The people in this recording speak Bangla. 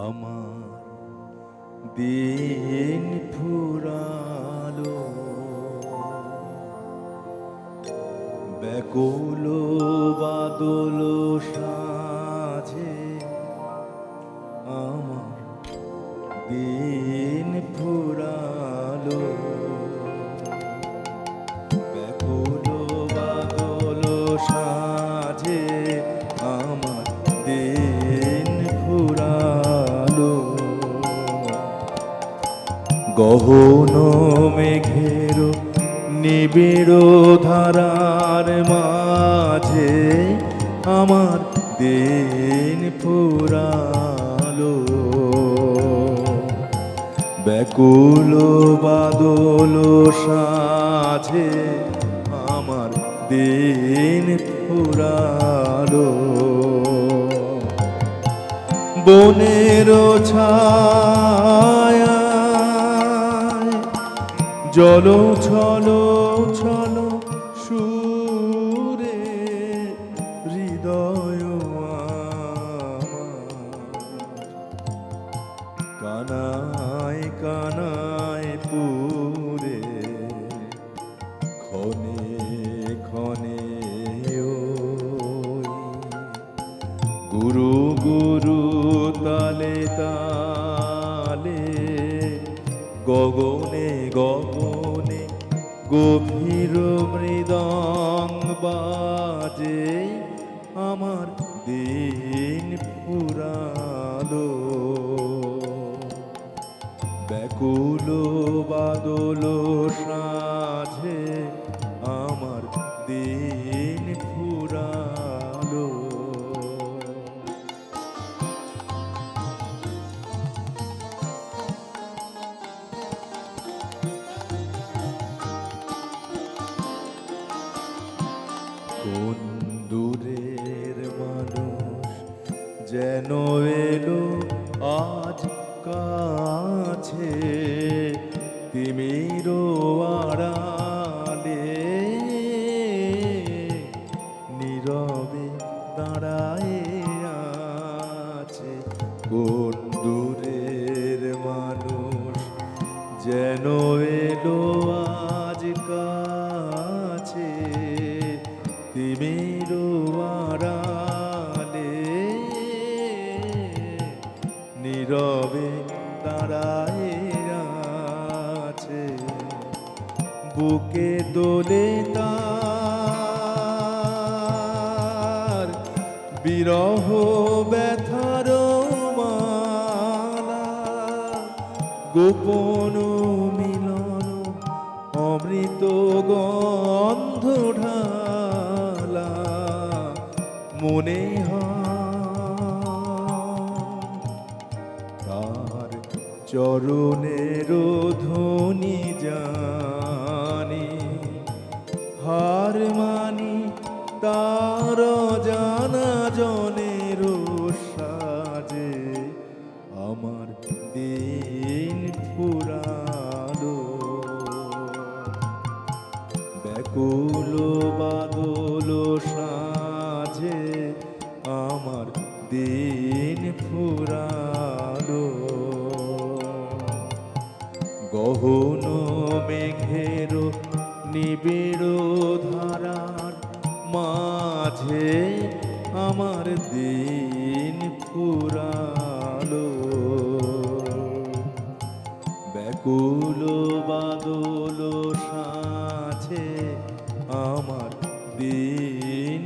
আমার দিন ফুরালো ব্যাকুল বাদল সাজে আমার দিন ফুরালো। গহন মেঘের নিবিড় ধারার মাঝে আমার দিন ফুরালো। ব্যাকুল বাদল সাঝে আমার দিন ফুরালো। বনের ছায়া জল ছল ছল সুরে হৃদয় কানায় কানায় পুরে ক্ষণে ওই গুরু গুরু তালে তালে গগনে গগনে গভীর মৃদং বাজে আমার দিন ফুরালো ব্যাকুল বাদল সাঝে যেন এলো আজ কাছে তিমির আড়ালে। নীরবে দাঁড়ায় আছে কোন দূরের নীরবে দাঁড়ায় আছে বুকে দোলে তার বিরহ ব্যথার মালা। গোপন মিলন অমৃত গন্ধ ঢালা। মনে হয় চরণের ধ্বনি জানি, হার মানি তার জানা জনের সাজে, আমার দিন ফুরালো। ব্যাকুল বাদল সাজে, আমার দিন ফুরালো। গহন মেঘের নিবিড় ধারার মাঝে আমার দিন ফুরালো। ব্যাকুল বাদল সাঝে আমার দিন